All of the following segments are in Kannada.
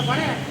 ಒಂದು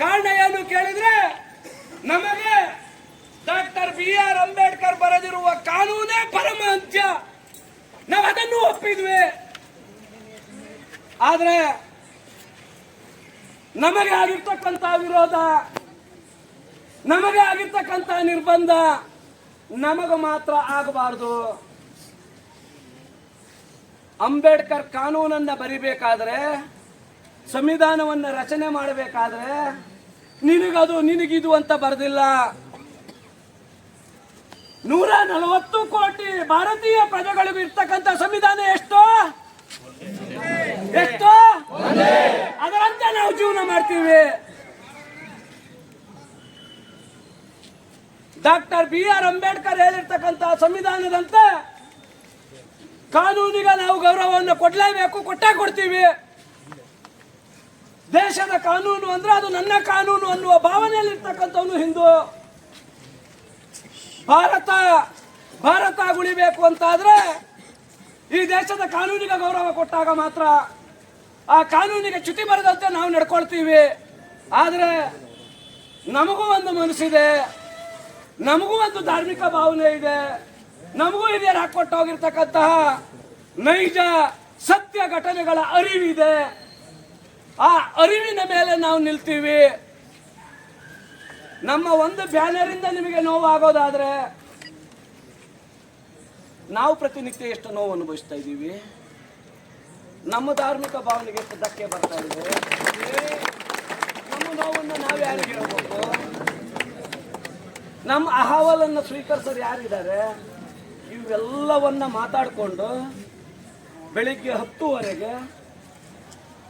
ಕಾರಣ ಏನು ಕೇಳಿದ್ರೆ, ನಮಗೆ ಡಾಕ್ಟರ್ ಬಿ ಆರ್ ಅಂಬೇಡ್ಕರ್ ಬರೆದಿರುವ ಕಾನೂನೇ ಪರಮ ಅಂತ್ಯ. ನಾವು ಅದನ್ನು ಒಪ್ಪಿದ್ವಿ. ಆದ್ರೆ ನಮಗೆ ಆಗಿರ್ತಕ್ಕಂಥ ವಿರೋಧ, ನಮಗೆ ಆಗಿರ್ತಕ್ಕಂಥ ನಿರ್ಬಂಧ ನಮಗೆ ಮಾತ್ರ ಆಗಬಾರ್ದು. ಅಂಬೇಡ್ಕರ್ ಕಾನೂನನ್ನ ಬರಿಬೇಕಾದ್ರೆ ಸಂವಿಧಾನವನ್ನ ರಚನೆ ಮಾಡಬೇಕಾದ್ರೆ ನಿನಗದು, ನಿನಗಿದು ಅಂತ ಬರೆದಿಲ್ಲ. ನೂರ ನಲವತ್ತು ಕೋಟಿ ಭಾರತೀಯ ಪ್ರಜೆಗಳಿಗೂ ಇರ್ತಕ್ಕಂಥ ಸಂವಿಧಾನ ಎಷ್ಟು? ಎಷ್ಟು? ಅದರಂತೆ ನಾವು ಜೀವನ ಮಾಡ್ತೀವಿ. ಡಾಕ್ಟರ್ ಬಿ ಆರ್ ಅಂಬೇಡ್ಕರ್ ಹೇಳಿರ್ತಕ್ಕಂಥ ಸಂವಿಧಾನದಂತೆ ಕಾನೂನಿಗೆ ನಾವು ಗೌರವವನ್ನು ಕೊಡಲೇಬೇಕು, ಕೊಟ್ಟೇ ಕೊಡ್ತೀವಿ. ದೇಶದ ಕಾನೂನು ಅಂದ್ರೆ ಅದು ನನ್ನ ಕಾನೂನು ಅನ್ನುವ ಭಾವನೆಯಲ್ಲಿರ್ತಕ್ಕಂಥವನು ಹಿಂದೂ. ಭಾರತ ಭಾರತ ಉಳಿಬೇಕು ಅಂತಾದ್ರೆ ಈ ದೇಶದ ಕಾನೂನಿಗೆ ಗೌರವ ಕೊಟ್ಟಾಗ ಮಾತ್ರ ಆ ಕಾನೂನಿಗೆ ಚ್ಯುತಿ ಬರದಂತೆ ನಾವು ನಡ್ಕೊಳ್ತೀವಿ. ಆದರೆ ನಮಗೂ ಒಂದು ಮನಸ್ಸಿದೆ, ನಮಗೂ ಒಂದು ಧಾರ್ಮಿಕ ಭಾವನೆ ಇದೆ, ನಮಗೂ ಹಿರಿಯರು ಹಾಕೊಟ್ಟು ಹೋಗಿರ್ತಕ್ಕಂತಹ ನೈಜ ಸತ್ಯ ಘಟನೆಗಳ ಅರಿವಿದೆ. ಆ ಅರಿವಿನ ಮೇಲೆ ನಾವು ನಿಲ್ತೀವಿ. ನಮ್ಮ ಒಂದು ಬ್ಯಾನರಿಂದ ನಿಮಗೆ ನೋವಾಗೋದಾದ್ರೆ ನಾವು ಪ್ರತಿನಿತ್ಯ ಎಷ್ಟು ನೋವು ಅನುಭವಿಸ್ತಾ ಇದ್ದೀವಿ. ನಮ್ಮ ಧಾರ್ಮಿಕ ಭಾವನೆಗೆ ಎಷ್ಟು ಧಕ್ಕೆ ಬರ್ತಾ ಇದೆ. ನಮ್ಮ ನೋವನ್ನು ನಾವು ಯಾರಿಗೆ ಹೇಳ್ಬೋದು ನಮ್ಮ ಅಹವಾಲನ್ನು ಸ್ವೀಕರಿಸೋರು ಯಾರಿದ್ದಾರೆ? ಇವೆಲ್ಲವನ್ನ ಮಾತಾಡಿಕೊಂಡು ಬೆಳಿಗ್ಗೆ ಹತ್ತುವರೆಗೆ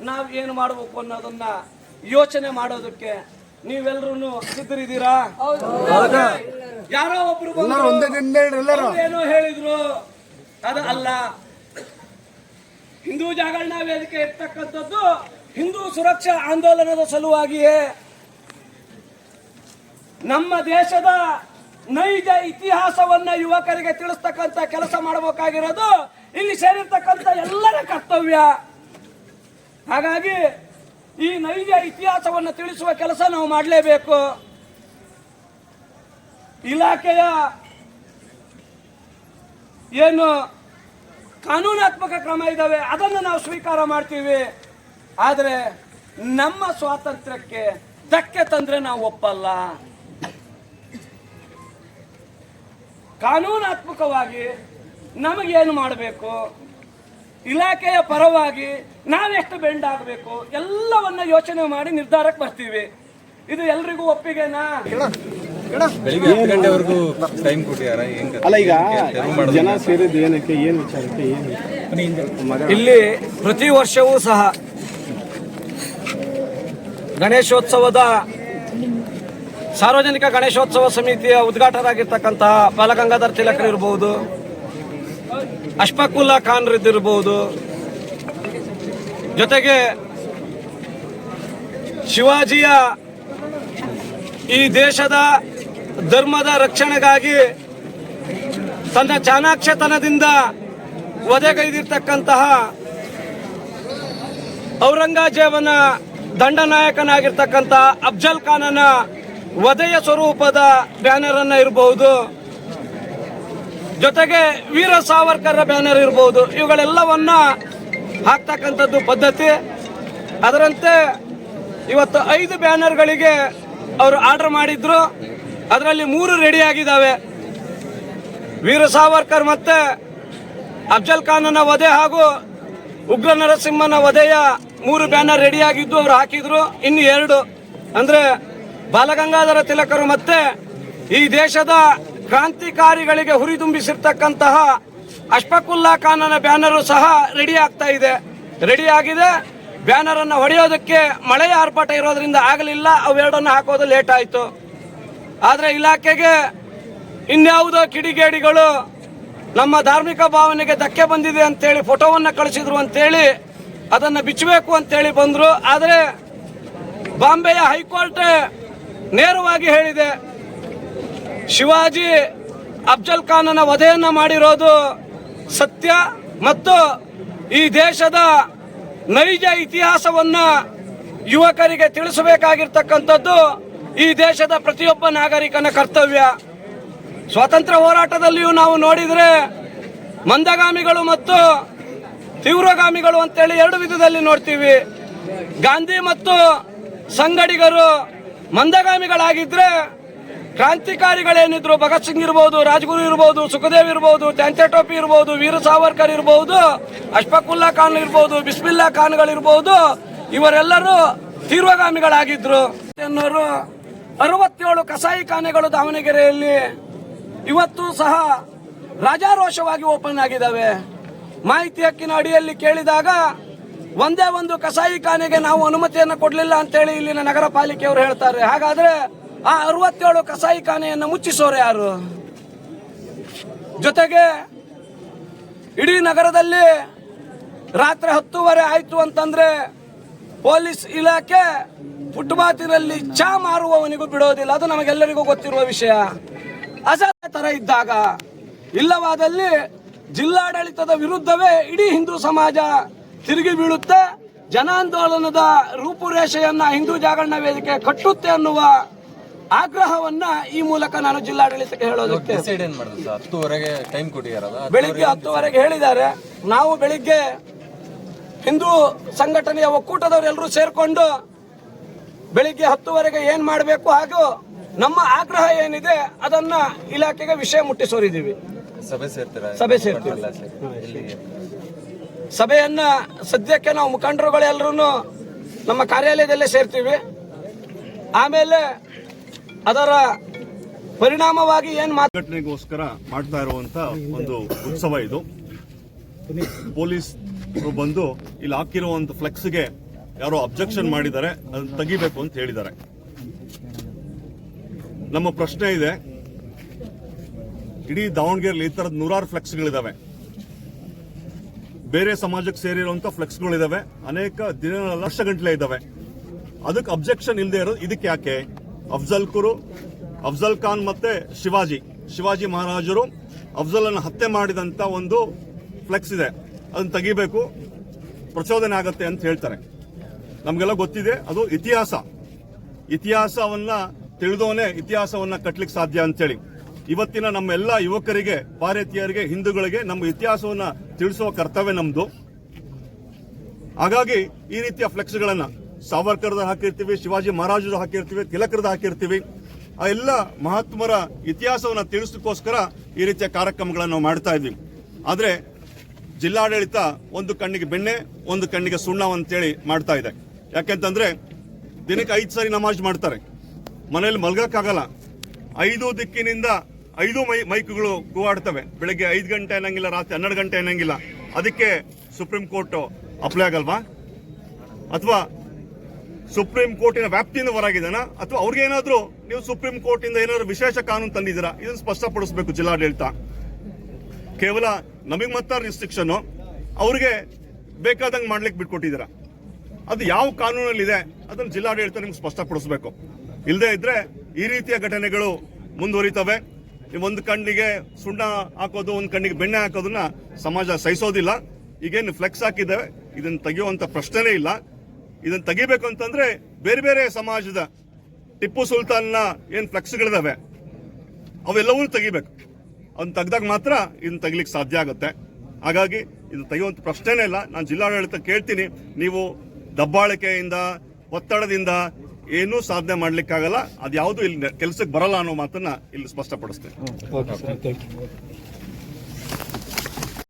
ನಾವು ಏನು ಮಾಡಬೇಕು ಅನ್ನೋದನ್ನ ಯೋಚನೆ ಮಾಡೋದಕ್ಕೆ ನೀವೆಲ್ಲರೂ ಸಿದ್ಧರಿದ್ದೀರಾ? ಯಾರೋ ಒಬ್ರು ಏನೋ ಹೇಳಿದ್ರು. ಅದು ಅಲ್ಲ. ಹಿಂದೂ ಜಾಗರಣಾ ವೇದಿಕೆ ಇರ್ತಕ್ಕಂಥದ್ದು? ಹಿಂದೂ ಸುರಕ್ಷಾ ಆಂದೋಲನದ ಸಲುವಾಗಿಯೇ. ನಮ್ಮ ದೇಶದ ನೈಜ ಇತಿಹಾಸವನ್ನ ಯುವಕರಿಗೆ ತಿಳಿಸ್ತಕ್ಕಂಥ ಕೆಲಸ ಮಾಡಬೇಕಾಗಿರೋದು ಇಲ್ಲಿ ಸೇರಿರ್ತಕ್ಕಂಥ ಎಲ್ಲರ ಕರ್ತವ್ಯ. ಹಾಗಾಗಿ ಈ ನೈಜ ಇತಿಹಾಸವನ್ನು ತಿಳಿಸುವ ಕೆಲಸ ನಾವು ಮಾಡಲೇಬೇಕು. ಇಲಾಖೆಯ ಏನು ಕಾನೂನಾತ್ಮಕ ಕ್ರಮ ಇದ್ದಾವೆ ಅದನ್ನು ನಾವು ಸ್ವೀಕಾರ ಮಾಡ್ತೀವಿ. ಆದರೆ ನಮ್ಮ ಸ್ವಾತಂತ್ರ್ಯಕ್ಕೆ ಧಕ್ಕೆ ತಂದ್ರೆ ನಾವು ಒಪ್ಪಲ್ಲ. ಕಾನೂನಾತ್ಮಕವಾಗಿ ನಮಗೇನು ಮಾಡಬೇಕು? ಇಲಾಖೆಯ ಪರವಾಗಿ ನಾವೆಷ್ಟು ಬೆಂಡ್ ಆಗಬೇಕು ಎಲ್ಲವನ್ನ ಯೋಚನೆ ಮಾಡಿ ನಿರ್ಧಾರಕ್ಕೆ ಬರ್ತೀವಿ. ಇದು ಎಲ್ರಿಗೂ ಒಪ್ಪಿಗೆನಾ? ಬೆಳಿಗ್ಗೆ ಹತ್ತು ಗಂಟೆವರೆಗೂ ಟೈಮ್ ಕೊಟ್ಟಿದಾರ? ಏನ್ ಅಲ್ಲ ಈಗ ಜನ ಸೇರಿದ್ದು ಏನಕ್ಕೆ ಏನು ವಿಚಾರಕ್ಕೆ ಏನು ಇಲ್ಲಿ ಪ್ರತಿ ವರ್ಷವೂ ಸಹ ಗಣೇಶೋತ್ಸವದ ಸಾರ್ವಜನಿಕ ಗಣೇಶೋತ್ಸವ ಸಮಿತಿಯ ಉದ್ಘಾಟಕರಾಗಿರ್ತಕ್ಕಂತಹ ಬಾಲಗಂಗಾಧರ್ ತಿಲಕರ್ ಇರಬಹುದು ಅಶ್ಫಾಕುಲ್ಲಾ ಖಾನ್ ಇದ್ದಿರಬಹುದು ಜೊತೆಗೆ ಶಿವಾಜಿಯ ಈ ದೇಶದ ಧರ್ಮದ ರಕ್ಷಣೆಗಾಗಿ ತನ್ನ ಚಾಣಾಕ್ಷತನದಿಂದ ವಧೆಗೈದಿರ್ತಕ್ಕಂತಹ ಔರಂಗಜೇಬನ ದಂಡನಾಯಕನಾಗಿರ್ತಕ್ಕಂತಹ ಅಫ್ಜಲ್ ಖಾನನ ವಧೆಯ ಸ್ವರೂಪದ ಬ್ಯಾನರ್ ಅನ್ನ ಇರಬಹುದು. ಜೊತೆಗೆ ವೀರ ಸಾವರ್ಕರ್ ಬ್ಯಾನರ್ ಇರಬಹುದು ಇವುಗಳೆಲ್ಲವನ್ನ ಹಾಕ್ತಕ್ಕಂಥದ್ದು ಪದ್ಧತಿ. ಅದರಂತೆ ಇವತ್ತು ಐದು ಬ್ಯಾನರ್ಗಳಿಗೆ ಅವರು ಆರ್ಡರ್ ಮಾಡಿದ್ರು. ಅದರಲ್ಲಿ ಮೂರು ರೆಡಿ ಆಗಿದ್ದಾವೆ ವೀರ ಸಾವರ್ಕರ್ ಮತ್ತೆ ಅಫ್ಜಲ್ ಖಾನನ ವಧೆ ಹಾಗೂ ಉಗ್ರ ನರಸಿಂಹನ ವಧೆಯ ಮೂರು ಬ್ಯಾನರ್ ರೆಡಿ ಆಗಿದ್ದು ಅವರು ಹಾಕಿದ್ರು. ಇನ್ನು ಎರಡು. ಅಂದ್ರೆ ಬಾಲಗಂಗಾಧರ ತಿಲಕರು ಮತ್ತೆ ಈ ದೇಶದ ಕ್ರಾಂತಿಕಾರಿಗಳಿಗೆ ಹುರಿದುಂಬಿಸಿರ್ತಕ್ಕಂತಹ ಅಶ್ಫಕುಲ್ಲಾ ಖಾನನ ಬ್ಯಾನರು ಸಹ ರೆಡಿ ಆಗ್ತಾ ಇದೆ. ರೆಡಿ ಆಗಿದೆ. ಬ್ಯಾನರ್ ಅನ್ನು ಹೊಡೆಯೋದಕ್ಕೆ ಮಳೆಯ ಆರ್ಭಟ ಇರೋದ್ರಿಂದ ಆಗಲಿಲ್ಲ. ಅವೆರಡನ್ನು ಹಾಕೋದು ಲೇಟ್ ಆಯಿತು. ಆದರೆ ಇಲಾಖೆಗೆ ಇನ್ಯಾವುದೋ ಕಿಡಿಗೇಡಿಗಳು ನಮ್ಮ ಧಾರ್ಮಿಕ ಭಾವನೆಗೆ ಧಕ್ಕೆ ಬಂದಿದೆ ಅಂತೇಳಿ ಫೋಟೋವನ್ನು ಕಳಿಸಿದ್ರು ಅಂತೇಳಿ ಅದನ್ನು ಬಿಚ್ಚಬೇಕು ಅಂತೇಳಿ ಬಂದರು. ಆದರೆ ಬಾಂಬೆಯ ಹೈಕೋರ್ಟ್ ನೇರವಾಗಿ ಹೇಳಿದೆ. ಶಿವಾಜಿ ಅಫ್ಜಲ್ ಖಾನನ ವಧೆಯನ್ನ ಮಾಡಿರೋದು ಸತ್ಯ ಮತ್ತು ಈ ದೇಶದ ನೈಜ ಇತಿಹಾಸವನ್ನ ಯುವಕರಿಗೆ ತಿಳಿಸಬೇಕಾಗಿರ್ತಕ್ಕಂಥದ್ದು ಈ ದೇಶದ ಪ್ರತಿಯೊಬ್ಬ ನಾಗರಿಕನ ಕರ್ತವ್ಯ. ಸ್ವಾತಂತ್ರ್ಯ ಹೋರಾಟದಲ್ಲಿಯೂ ನಾವು ನೋಡಿದರೆ ಮಂದಗಾಮಿಗಳು ಮತ್ತು ತೀವ್ರಗಾಮಿಗಳು ಅಂತೇಳಿ ಎರಡು ವಿಧದಲ್ಲಿ ನೋಡ್ತೀವಿ. ಗಾಂಧಿ ಮತ್ತು ಸಂಗಡಿಗರು ಮಂದಗಾಮಿಗಳಾಗಿದ್ರೆ ಕ್ರಾಂತಿಕಾರಿಗಳೇನಿದ್ರು, ಭಗತ್ ಸಿಂಗ್ ಇರ್ಬೋದು, ರಾಜ್ಗುರು ಇರ್ಬೋದು, ಸುಖದೇವ್ ಇರ್ಬೋದು ಟೋಪಿ ಇರ್ಬೋದು, ವೀರ ಸಾವರ್ಕರ್ ಇರ್ಬೋದು, ಅಶ್ಫಕುಲ್ಲಾ ಖಾನ್ ಇರ್ಬೋದು, ಬಿಸ್ಮಿಲ್ಲಾ ಖಾನ್ಗಳಿರ್ಬೋದು ಇವರೆಲ್ಲರೂ ತೀರ್ವಗಾಮಿಗಳಾಗಿದ್ರು. ಎನ್ನುವರು ಅರವತ್ತೇಳು ಕಸಾಯಿಖಾನೆಗಳು ದಾವಣಗೆರೆಯಲ್ಲಿ ಇವತ್ತು ಸಹ ರಾಜಾರೋಷವಾಗಿ ಓಪನ್ ಆಗಿದ್ದಾವೆ. ಮಾಹಿತಿ ಹಕ್ಕಿನ ಅಡಿಯಲ್ಲಿ ಕೇಳಿದಾಗ, ಒಂದೇ ಒಂದು ಕಸಾಯಿ ಖಾನೆಗೆ ನಾವು ಅನುಮತಿಯನ್ನು ಕೊಡಲಿಲ್ಲ ಅಂತೇಳಿ ಇಲ್ಲಿನ ನಗರ ಪಾಲಿಕೆಯವರು ಹೇಳ್ತಾರೆ. ಹಾಗಾದ್ರೆ ಆ ಅರವತ್ತೇಳು ಕಸಾಯಿಖಾನೆಯನ್ನು ಮುಚ್ಚಿಸೋರು ಯಾರು? ಜೊತೆಗೆ ಇಡೀ ನಗರದಲ್ಲಿ ರಾತ್ರಿ ಹತ್ತುವರೆ ಆಯಿತು ಅಂತಂದ್ರೆ ಪೊಲೀಸ್ ಇಲಾಖೆ ಫುಟ್ಪಾತಿನಲ್ಲಿ ಚಾ ಮಾರುವವನಿಗೂ ಬಿಡೋದಿಲ್ಲ. ಅದು ನಮಗೆಲ್ಲರಿಗೂ ಗೊತ್ತಿರುವ ವಿಷಯ. ಅಸಹ್ಯ ತರ ಇದ್ದಾಗ ಇಲ್ಲವಾದಲ್ಲಿ ಜಿಲ್ಲಾಡಳಿತದ ವಿರುದ್ಧವೇ ಇಡೀ ಹಿಂದೂ ಸಮಾಜ ತಿರುಗಿ ಬೀಳುತ್ತೆ. ಜನಾಂದೋಲನದ ರೂಪುರೇಷೆಯನ್ನು ಹಿಂದೂ ಜಾಗರಣ ವೇದಿಕೆ ಕಟ್ಟುತ್ತೆ ಅನ್ನುವ ಆಗ್ರಹವನ್ನ ಈ ಮೂಲಕ ನಾನು ಜಿಲ್ಲಾಡಳಿತಕ್ಕೆ ಹೇಳೋದಕ್ಕೆ ಡಿಸೈಡ್ ಏನ್ ಮಾಡಿದ್ರು ಸರ್? ಹತ್ತುವರೆಗೆ ಟೈಮ್ ಕೊಟ್ಟಿದಾರಲ್ಲ ಬೆಳಿಗ್ಗೆ ಹತ್ತುವರೆಗೆ ಹೇಳಿದ್ದಾರೆ. ನಾವು ಬೆಳಿಗ್ಗೆ ಹಿಂದೂ ಸಂಘಟನೆಯ ಒಕ್ಕೂಟದವರೆಲ್ಲರೂ ಸೇರ್ಕೊಂಡು ಬೆಳಿಗ್ಗೆ ಹತ್ತುವರೆಗೆ ಏನ್ ಮಾಡಬೇಕು ಹಾಗೂ ನಮ್ಮ ಆಗ್ರಹ ಏನಿದೆ ಅದನ್ನ ಇಲಾಖೆಗೆ ವಿಷಯ ಮುಟ್ಟಿಸೋರಿದ್ದೀವಿ ಸಭೆ ಸೇರ್ತೀರಾ? ಸಭೆ ಸೇರ್ತೀವಿ. ಸಭೆಯನ್ನ ಸದ್ಯಕ್ಕೆ ನಾವು ಮುಖಂಡರುಗಳೆಲ್ಲರೂ ನಮ್ಮ ಕಾರ್ಯಾಲಯದಲ್ಲೇ ಸೇರ್ತೀವಿ. ಆಮೇಲೆ ಅದರ ಪರಿಣಾಮವಾಗಿ ಏನ್ ಮಾತು ಸಂಘಟನೆಗೋಸ್ಕರ ಮಾಡ್ತಾ ಇರುವಂತ ಒಂದು ಉತ್ಸವ ಇದು. ಪೊಲೀಸ್ ಬಂದು ಇಲ್ಲಿ ಹಾಕಿರುವಂತ ಫ್ಲೆಕ್ಸ್ಗೆ ಯಾರೋ ಅಬ್ಜೆಕ್ಷನ್ ಮಾಡಿದ್ದಾರೆ, ಅದನ್ನ ತೆಗಿಬೇಕು ಅಂತ ಹೇಳಿದ್ದಾರೆ. ನಮ್ಮ ಪ್ರಶ್ನೆ ಇದೆ, ಇಡೀ ದಾವಣಗೆರೆಯಲ್ಲಿ ಈ ತರದ ನೂರಾರು ಫ್ಲೆಕ್ಸ್ಗಳಿದಾವೆ. ಬೇರೆ ಸಮಾಜಕ್ಕೆ ಸೇರಿರುವಂತ ಫ್ಲೆಕ್ಸ್ಗಳಿದಾವೆ, ಅನೇಕ ದಿನಗಳ ಲಕ್ಷ ಗಂಟಲೆ ಇದಾವೆ. ಅದಕ್ಕೆ ಅಬ್ಜೆಕ್ಷನ್ ಇಲ್ಲದೆ ಇರೋದು ಇದಕ್ಕೆ ಯಾಕೆ? ಅಫ್ಜಲ್ ಕುರು, ಅಫ್ಜಲ್ ಖಾನ್ ಮತ್ತೆ ಶಿವಾಜಿ ಶಿವಾಜಿ ಮಹಾರಾಜರು ಅಫ್ಜಲ್ ಅನ್ನು ಹತ್ಯೆ ಮಾಡಿದಂತ ಒಂದು ಫ್ಲೆಕ್ಸ್ ಇದೆ. ಅದನ್ನು ತೆಗಿಬೇಕು. ಪ್ರಚೋದನೆ ಆಗತ್ತೆ ಅಂತ ಹೇಳ್ತಾರೆ. ನಮಗೆಲ್ಲ ಗೊತ್ತಿದೆ, ಅದು ಇತಿಹಾಸ. ಇತಿಹಾಸವನ್ನ ತಿಳಿದೋನೆ ಇತಿಹಾಸವನ್ನ ಕಟ್ಟಲಿಕ್ಕೆ ಸಾಧ್ಯ ಅಂತೇಳಿ. ಇವತ್ತಿನ ನಮ್ಮ ಎಲ್ಲ ಯುವಕರಿಗೆ, ಭಾರತೀಯರಿಗೆ, ಹಿಂದೂಗಳಿಗೆ ನಮ್ಮ ಇತಿಹಾಸವನ್ನ ತಿಳಿಸುವ ಕರ್ತವ್ಯ ನಮ್ದು. ಹಾಗಾಗಿ ಈ ರೀತಿಯ ಫ್ಲೆಕ್ಸ್ಗಳನ್ನ ಸಾವರ್ಕರ್ದ ಹಾಕಿರ್ತೀವಿ, ಶಿವಾಜಿ ಮಹಾರಾಜರು ಹಾಕಿರ್ತೀವಿ, ತಿಲಕರದ ಹಾಕಿರ್ತೀವಿ. ಆ ಎಲ್ಲ ಮಹಾತ್ಮರ ಇತಿಹಾಸವನ್ನ ತಿಳಿಸೋಕ್ಕೋಸ್ಕರ ಈ ರೀತಿಯ ಕಾರ್ಯಕ್ರಮಗಳನ್ನು ನಾವು ಮಾಡ್ತಾ ಇದ್ವಿ ಆದ್ರೆ ಜಿಲ್ಲಾಡಳಿತ ಒಂದು ಕಣ್ಣಿಗೆ ಬೆಣ್ಣೆ, ಒಂದು ಕಣ್ಣಿಗೆ ಸುಣ್ಣ ಅಂತೇಳಿ ಮಾಡ್ತಾ ಇದೆ. ಯಾಕೆಂತಂದ್ರೆ ದಿನಕ್ಕೆ ಐದು ಸಾರಿ ನಮಾಜ್ ಮಾಡ್ತಾರೆ. ಮನೇಲಿ ಮಲ್ಗಕ್ಕಾಗಲ್ಲ. ಐದು ದಿಕ್ಕಿನಿಂದ ಐದು ಮೈ, ಮೈಕ್ಗಳು ಕೂಗಾಡ್ತವೆ. ಬೆಳಗ್ಗೆ ಐದು ಗಂಟೆ ಅನ್ನಂಗಿಲ್ಲ, ರಾತ್ರಿ ಹನ್ನೆರಡು ಗಂಟೆ ಅನ್ನಂಗಿಲ್ಲ. ಅದಕ್ಕೆ ಸುಪ್ರೀಂ ಕೋರ್ಟ್ ಅಪ್ಲೈ ಆಗಲ್ವಾ? ಅಥವಾ ಸುಪ್ರೀಂ ಕೋರ್ಟಿನ ವ್ಯಾಪ್ತಿಯಿಂದ ಹೊರಗಿದಾನ ಅಥವಾ ಅವ್ರಿಗೇನಾದ್ರೂ ನೀವು ಸುಪ್ರೀಂ ಕೋರ್ಟ್ ಇಂದ ಏನಾದ್ರು ವಿಶೇಷ ಕಾನೂನು ತಂದಿದ್ದೀರಾ? ಇದನ್ನು ಸ್ಪಷ್ಟಪಡಿಸಬೇಕು ಜಿಲ್ಲಾಡಳಿತ. ಕೇವಲ ನಮಗೆ ಮಾತ್ರ ರಿಸ್ಟ್ರಿಕ್ಷನ್ ಅವ್ರಿಗೆ ಬೇಕಾದಂಗೆ ಮಾಡ್ಲಿಕ್ಕೆ ಬಿಟ್ಕೊಟ್ಟಿದ್ದೀರಾ? ಅದು ಯಾವ ಕಾನೂನಲ್ಲಿದೆ ಅದನ್ನು ಜಿಲ್ಲಾಡಳಿತ ನಿಮ್ಗೆ ಸ್ಪಷ್ಟಪಡಿಸಬೇಕು. ಇಲ್ಲದೆ ಇದ್ರೆ ಈ ರೀತಿಯ ಘಟನೆಗಳು ಮುಂದುವರಿತವೆ. ಒಂದು ಕಣ್ಣಿಗೆ ಸುಣ್ಣ ಹಾಕೋದು, ಒಂದು ಕಣ್ಣಿಗೆ ಬೆಣ್ಣೆ ಹಾಕೋದನ್ನ ಸಮಾಜ ಸಹಿಸೋದಿಲ್ಲ. ಈಗೇನು ಫ್ಲೆಕ್ಸ್ ಹಾಕಿದ್ದೇವೆ, ಇದನ್ನು ತೆಗೆಯುವಂತ ಪ್ರಶ್ನೆನೇ ಇಲ್ಲ. ಇದನ್ನ ತೆಗಿಬೇಕು ಅಂತಂದ್ರೆ ಬೇರೆ ಬೇರೆ ಸಮಾಜದ ಟಿಪ್ಪು ಸುಲ್ತಾನ್ನ ಏನು ಫ್ಲೆಕ್ಸ್ಗಳಿದಾವೆ, ಅವೆಲ್ಲವೂ ತೆಗಿಬೇಕು. ಅದನ್ನ ತೆಗ್ದಾಗ ಮಾತ್ರ ಇದನ್ನ ತೆಗಿಲಿಕ್ಕೆ ಸಾಧ್ಯ ಆಗುತ್ತೆ. ಹಾಗಾಗಿ ಇದು ತೆಗೆಯುವಂತ ಪ್ರಶ್ನೆನೇ ಇಲ್ಲ. ನಾನು ಜಿಲ್ಲಾಡಳಿತ ಕೇಳ್ತೀನಿ. ನೀವು ದಬ್ಬಾಳಿಕೆಯಿಂದ, ಒತ್ತಡದಿಂದ ಏನೂ ಸಾಧನೆ ಮಾಡ್ಲಿಕ್ಕಾಗಲ್ಲ. ಅದ್ಯಾವುದು ಇಲ್ಲಿ ಕೆಲಸಕ್ಕೆ ಬರಲ್ಲ ಅನ್ನೋ ಮಾತನ್ನ ಇಲ್ಲಿ ಸ್ಪಷ್ಟಪಡಿಸ್ತೇನೆ.